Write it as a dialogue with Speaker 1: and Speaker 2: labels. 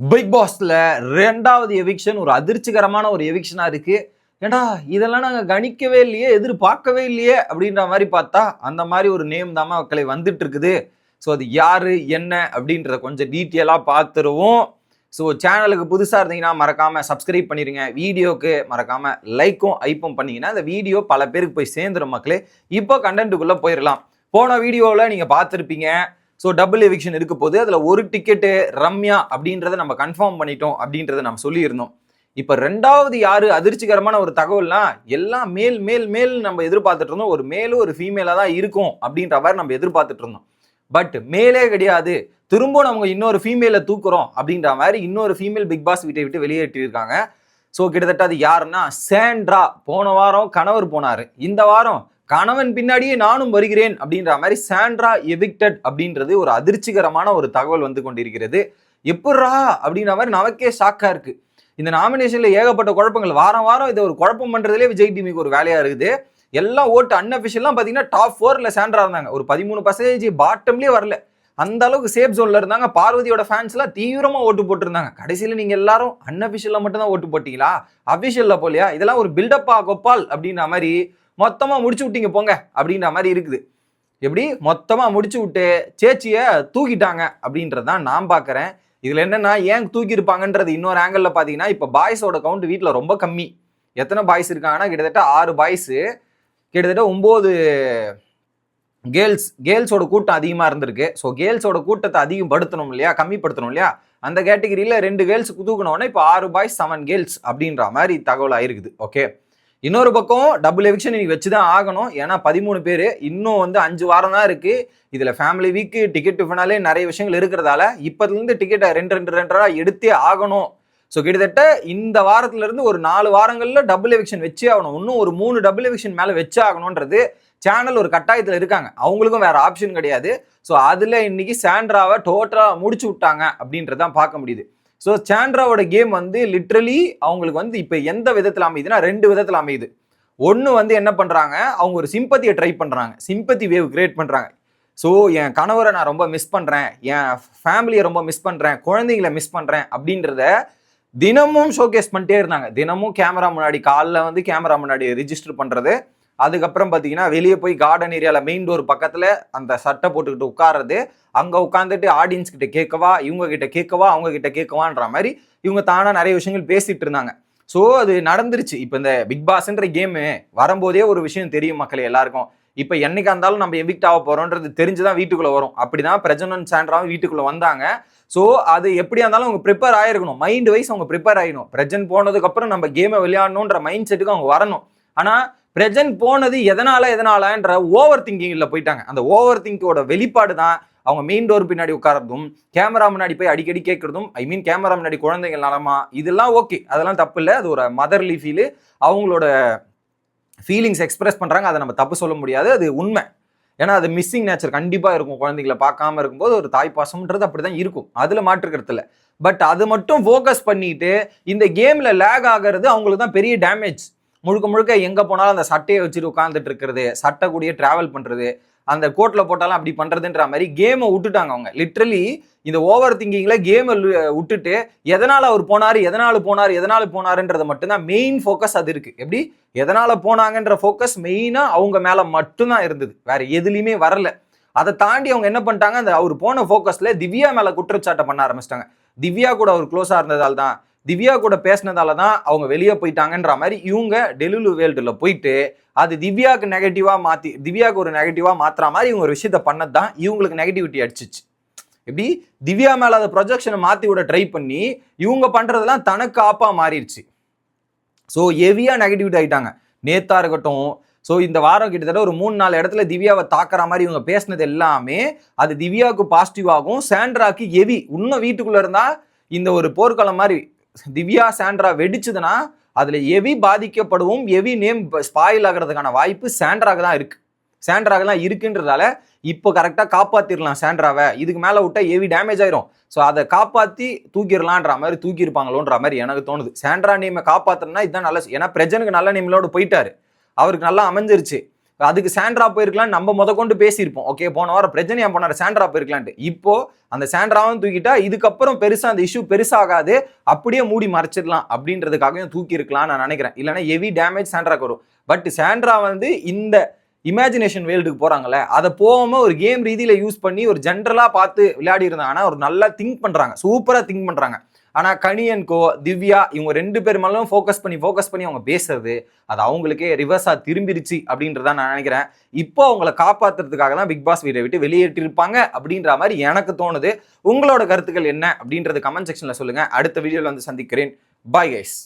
Speaker 1: Big பாஸ்ல ரெண்டாவது eviction ஒரு அதிர்ச்சிகரமான ஒரு எவிக்ஷனா இருக்கு. ஏடா இதெல்லாம் நாங்க கணிக்கவே இல்லையே எதிர்பார்க்கவே இல்லையே அப்படின்ற மாதிரி பார்த்தா அந்த மாதிரி ஒரு நேம் தான் மக்களை வந்துட்டு இருக்குது ஸோ அது யாரு என்ன அப்படின்றத கொஞ்சம் டீட்டெயிலாக பார்த்துருவோம். ஸோ சேனலுக்கு புதுசாக இருந்தீங்கன்னா மறக்காம சப்ஸ்கிரைப் பண்ணிடுங்க வீடியோக்கு மறக்காம லைக்கும் ஐப்பும் பண்ணீங்கன்னா அந்த வீடியோ பல பேருக்கு போய் சேர்ந்துரும் மக்களே. இப்போ கண்டென்ட்டுக்குள்ளே போயிடலாம் போன வீடியோவில் நீங்கள் பார்த்துருப்பீங்க ஸோ டபுள் எவிக்ஷன் இருக்க போது அதில் ஒரு டிக்கெட்டு ரம்யா அப்படின்றத நம்ம கன்ஃபார்ம் பண்ணிட்டோம் அப்படின்றத நம்ம சொல்லியிருந்தோம். இப்போ ரெண்டாவது யாரு அதிர்ச்சிகரமான ஒரு தகவல்னா எல்லாம் மேல் மேல் மேல் நம்ம எதிர்பார்த்துட்டு இருந்தோம். ஒரு மேலும் ஒரு ஃபீமேலாக தான் இருக்கும் அப்படின்ற மாதிரி நம்ம எதிர்பார்த்துட்டு இருந்தோம். பட் மேலே கிடையாது. திரும்ப நம்ம இன்னொரு ஃபீமேலை தூக்குறோம் அப்படின்ற மாதிரி இன்னொரு ஃபீமேல் பிக் பாஸ் வீட்டை விட்டு வெளியேற்றிருக்காங்க ஸோ கிட்டத்தட்ட அது யாருன்னா சேண்ட்ரா போன வாரம் கணவர் போனார். இந்த வாரம் கணவன் பின்னாடியே நானும் வருகிறேன் அப்படின்ற மாதிரி சாண்ட்ரா எவிக்டட் அப்படின்றது ஒரு அதிர்ச்சிகரமான ஒரு தகவல் வந்து கொண்டிருக்கிறது. எப்பட்றா அப்படின்ற மாதிரி நமக்கே ஷாக்கா இருக்கு. இந்த நாமினேஷன்ல ஏகப்பட்ட குழப்பங்கள். வாரம் வாரம் இதை ஒரு குழப்பம் பண்றதுலேயே விஜய் டிவிக்கு ஒரு வேலையா இருக்குது. எல்லாம் ஓட்டு அன்அஃபிஷியல்லாம் பார்த்தீங்கன்னா டாப் ஃபோர்ல சாண்ட்ரா இருந்தாங்க. ஒரு பதிமூணு பர்சன்டேஜ் பாட்டம்லேயே வரல. அந்த அளவுக்கு சேஃப் ஜோன்ல இருந்தாங்க. பார்வதியோட ஃபேன்ஸ்லாம் தீவிரமா ஓட்டு போட்டிருந்தாங்க. கடைசியில் நீங்க எல்லாரும் அன்அஃபிஷியலா மட்டும் தான் ஓட்டு போட்டீங்களா? அபிஷியல்ல போலியா இதெல்லாம் ஒரு பில்டப்பா கோபால் அப்படின்ற மாதிரி மொத்தமாக முடிச்சு விட்டீங்க போங்க அப்படின்ற மாதிரி இருக்குது. எப்படி? மொத்தமாக முடிச்சு விட்டு சேச்சியை தூக்கிட்டாங்க அப்படின்றது தான் நான் பார்க்குறேன். இதில் என்னென்னா ஏன் தூக்கியிருப்பாங்கன்றது இன்னொரு ஆங்கிளில் பார்த்தீங்கன்னா இப்போ பாய்ஸோட கவுண்ட் வீட்டில் ரொம்ப கம்மி. எத்தனை பாய்ஸ் இருக்காங்கன்னா கிட்டத்தட்ட ஆறு பாய்ஸு கிட்டத்தட்ட ஒம்பது கேர்ள்ஸ் கேர்ள்ஸோட கூட்டம் அதிகமாக இருந்திருக்கு. ஸோ கேர்ள்ஸோட கூட்டத்தை அதிகப்படுத்தணும் இல்லையா கம்மிப்படுத்தணும் இல்லையா? அந்த கேட்டகரியில் ரெண்டு கேர்ள்ஸ் தூக்கணும்னா இப்போ ஆறு பாய்ஸ் செவன் கேர்ள்ஸ் அப்படின்ற மாதிரி தகவல் ஆயிருக்குது ஓகே இன்னொரு பக்கம் டபுள் எவிக்ஷன் இன்னைக்கு வச்சு தான் ஆகணும். ஏன்னா பதிமூணு பேர் இன்னும் வந்து அஞ்சு வாரம் தான் இருக்கு. இதில் ஃபேமிலி வீக்கு டிக்கெட் டிஃபனாலே நிறைய விஷயங்கள் இருக்கிறதால இப்போதுலேருந்து டிக்கெட்டை ரெண்டு ரெண்டு ரெண்டரா எடுத்தே ஆகணும். ஸோ கிட்டத்தட்ட இந்த வாரத்துலேருந்து ஒரு நாலு வாரங்களில் டபுள் எவிக்ஷன் வச்சே ஆகணும். இன்னும் ஒரு மூணு டபுள் எவிக்ஷன் மேலே வச்சே ஆகணுன்றது சேனல் ஒரு கட்டாயத்தில் இருக்காங்க. அவங்களுக்கும் வேற ஆப்ஷன் கிடையாது. ஸோ அதில் இன்னைக்கு சாண்ட்ராவை டோட்டலாக முடிச்சு விட்டாங்க அப்படின்றதான் பார்க்க முடியுது. ஸோ சாண்ட்ராவோட கேம் வந்து லிட்ரலி அவங்களுக்கு வந்து இப்போ எந்த விதத்தில் அமையுதுன்னா ரெண்டு விதத்தில் அமையுது. ஒன்று வந்து என்ன பண்ணுறாங்க அவங்க ஒரு சிம்பத்தியை ட்ரை பண்ணுறாங்க சிம்பத்தி வேவ் கிரியேட் பண்ணுறாங்க ஸோ என் கணவரை நான் ரொம்ப மிஸ் பண்ணுறேன் என் ஃபேமிலியை ரொம்ப மிஸ் பண்ணுறேன் குழந்தைங்களை மிஸ் பண்ணுறேன் அப்படின்றத தினமும் ஷோகேஸ் பண்ணிட்டே இருந்தாங்க. தினமும் கேமரா முன்னாடி காலைல வந்து கேமரா முன்னாடி ரிஜிஸ்டர் பண்ணுறது அதுக்கப்புறம் பார்த்தீங்கன்னா வெளியே போய் கார்டன் ஏரியாவில் மெயின் டோர் பக்கத்தில் அந்த சட்டை போட்டுக்கிட்டு உட்கார்றது அங்கே உட்காந்துட்டு ஆடியன்ஸ் கிட்ட கேட்கவா இவங்க கிட்ட கேட்கவா அவங்க கிட்ட கேட்கவான்ற மாதிரி இவங்க தானாக நிறைய விஷயங்கள் பேசிட்டு இருந்தாங்க. ஸோ அது நடந்துருச்சு. இப்போ இந்த பிக் பாஸ்ன்ற கேமு வரும்போதே ஒரு விஷயம் தெரியும் மக்கள் எல்லாருக்கும். இப்போ என்னைக்கா இருந்தாலும் நம்ம எவிக்ட் ஆக போறோன்றது தெரிஞ்சுதான் வீட்டுக்குள்ளே வரும். அப்படிதான் பிரஜனன் சாண்ட்ராவும் வீட்டுக்குள்ளே வந்தாங்க. ஸோ அது எப்படியா இருந்தாலும் அவங்க ப்ரிப்பேர் ஆயிருக்கணும். மைண்ட் வைஸ் அவங்க ப்ரிப்பேர் ஆகிடும் பிரஜன் போனதுக்கு அப்புறம் நம்ம கேமை விளையாடணுன்ற மைண்ட் செட்டுக்கு அவங்க வரணும். ஆனால் பிரஜன் போனது எதனால எதனாலன்ற ஓவர் திங்கிங்கில் போயிட்டாங்க. அந்த ஓவர் திங்கோட வெளிப்பாடு தான் அவங்க மெயின் டோர் பின்னாடி உட்காரதும் கேமரா முன்னாடி போய் அடிக்கடி கேட்கறதும் ஐ மீன் கேமரா முன்னாடி குழந்தைகள் நலமா இதெல்லாம் ஓகே அதெல்லாம் தப்பு இல்லை. அது ஒரு மதர்லி ஃபீலு அவங்களோட ஃபீலிங்ஸ் எக்ஸ்பிரஸ் பண்ணுறாங்க அதை நம்ம தப்பு சொல்ல முடியாது. அது உண்மை. ஏன்னா அது மிஸ்ஸிங் நேச்சர் கண்டிப்பாக இருக்கும். குழந்தைங்களை பார்க்காம இருக்கும்போது ஒரு தாய் பாசம்ன்றது அப்படி தான் இருக்கும். அதில் மாற்றுக்கிறது இல்லை. பட் அது மட்டும் ஃபோக்கஸ் பண்ணிட்டு இந்த கேமில் லேக் ஆகிறது அவங்களுக்கு தான் பெரிய டேமேஜ் முழுக்க முழுக்க எங்கே போனாலும் அந்த சட்டையை வச்சுட்டு உட்காந்துட்டு இருக்கிறது சட்டை கூடயே ட்ராவல் பண்ணுறது அந்த கோட்டில் போட்டாலும் அப்படி பண்ணுறதுன்ற மாதிரி கேமை விட்டுட்டாங்க அவங்க. லிட்ரலி இந்த ஓவர் திங்கிங்கில் கேமை விட்டுட்டு எதனால் அவர் போனார் எதனால் போனார் எதனால் போனாருன்றது மட்டும்தான் மெயின் ஃபோக்கஸ் அது இருக்குது எப்படி? எதனால் போனாங்கன்ற ஃபோக்கஸ் மெயினாக அவங்க மேலே மட்டும்தான் இருந்தது. வேற எதுலேயுமே வரல. அதை தாண்டி அவங்க என்ன பண்ணிட்டாங்க? அந்த அவர் போன ஃபோக்கஸில் திவ்யா மேலே குற்றச்சாட்டை பண்ண ஆரம்பிச்சிட்டாங்க. திவ்யா கூட அவர் க்ளோஸாக இருந்ததால் தான் திவ்யா கூட பேசினதால தான் அவங்க வெளியே போயிட்டாங்கன்ற மாதிரி இவங்க டெலுலு வேல்டில் போயிட்டு அது திவ்யாவுக்கு நெகட்டிவாக மாற்றி திவ்யாவுக்கு ஒரு நெகட்டிவாக மாற்றுற மாதிரி இவங்க ஒரு விஷயத்த பண்ணது தான் இவங்களுக்கு நெகட்டிவிட்டி அடிச்சிச்சு. எப்படி? திவ்யா மேலே அதை ப்ரொஜெக்ஷனை மாற்றி விட ட்ரை பண்ணி இவங்க பண்ணுறதெல்லாம் தனக்கு ஆப்பாக மாறிடுச்சு. ஸோ ஹெவியாக நெகட்டிவிட்டி ஆகிட்டாங்க நேத்தா இருக்கட்டும் ஸோ இந்த வாரம் கிட்டத்தட்ட ஒரு மூணு நாலு இடத்துல திவ்யாவை தாக்குற மாதிரி இவங்க பேசினது எல்லாமே அது திவ்யாவுக்கு பாசிட்டிவ் ஆகும். சாண்ட்ராக்கு ஹெவி இன்னும் வீட்டுக்குள்ளே இருந்தால் இந்த ஒரு போர்க்களம் மாதிரி திவ்யா சாண்ட்ரா வெடிச்சதுன்னா அதில் எவி பாதிக்கப்படுவோம் எவி நேம் ஸ்பாயில் ஆகிறதுக்கான வாய்ப்பு சாண்ட்ராக்கு தான் இருக்குது சாண்ட்ராக்கு தான் இருக்குன்றதால இப்போ கரெக்டாக காப்பாற்றிடலாம் சாண்ட்ராவை. இதுக்கு மேலே விட்டால் எவி டேமேஜ் ஆயிரும். ஸோ அதை காப்பாற்றி தூக்கிடலான்ற மாதிரி தூக்கியிருப்பாங்களோன்ற மாதிரி எனக்கு தோணுது. சாண்ட்ரா நேமை காப்பாற்றணும்னா இதுதான் நல்ல ஏன்னா பிரஜனுக்கு நல்ல நேமிலோடு போயிட்டாரு. அவருக்கு நல்லா அமைஞ்சிருச்சு. அதுக்கு சாண்ட்ரா போயிருக்கலாம் நம்ம முத கொண்டு பேசியிருப்போம். ஓகே போன வாரம் பிரச்சனையா போனார் சாண்ட்ரா போயிருக்கலான்ட்டு. இப்போ அந்த சாண்ட்ராவும் தூக்கிட்டா இதுக்கப்புறம் பெருசா அந்த இஷ்யூ பெருசாகாது அப்படியே மூடி மறைச்சிடலாம் அப்படின்றதுக்காகவும் தூக்கி இருக்கலாம் நான் நினைக்கிறேன். இல்லைன்னா ஹெவி டேமேஜ் சாண்ட்ராக்கு வரும். பட் சாண்ட்ரா வந்து இந்த இமேஜினேஷன் வேர்ல்டுக்கு போகிறாங்களே அதை போகாம ஒரு கேம் ரீதியில் யூஸ் பண்ணி ஒரு ஜென்ரலாக பார்த்து விளையாடி இருந்தாங்கன்னா ஒரு நல்லா திங்க் பண்ணுறாங்க சூப்பராக திங்க் பண்ணுறாங்க ஆனால் கனியன் கோ திவ்யா இவங்க ரெண்டு பேர் மேலும் ஃபோக்கஸ் பண்ணி ஃபோக்கஸ் பண்ணி அவங்க பேசுறது அது அவங்களுக்கே ரிவர்ஸாக திரும்பிருச்சு அப்படின்றத நான் நினைக்கிறேன். இப்போ அவங்கள காப்பாத்துறதுக்காக தான் பிக் பாஸ் வீட்டை விட்டு வெளியேற்றிருப்பாங்க அப்படின்ற மாதிரி எனக்கு தோணுது. உங்களோட கருத்துக்கள் என்ன அப்படின்றது கமெண்ட் செக்ஷனில் சொல்லுங்கள் அடுத்த வீடியோவில் வந்து சந்திக்கிறேன். Bye guys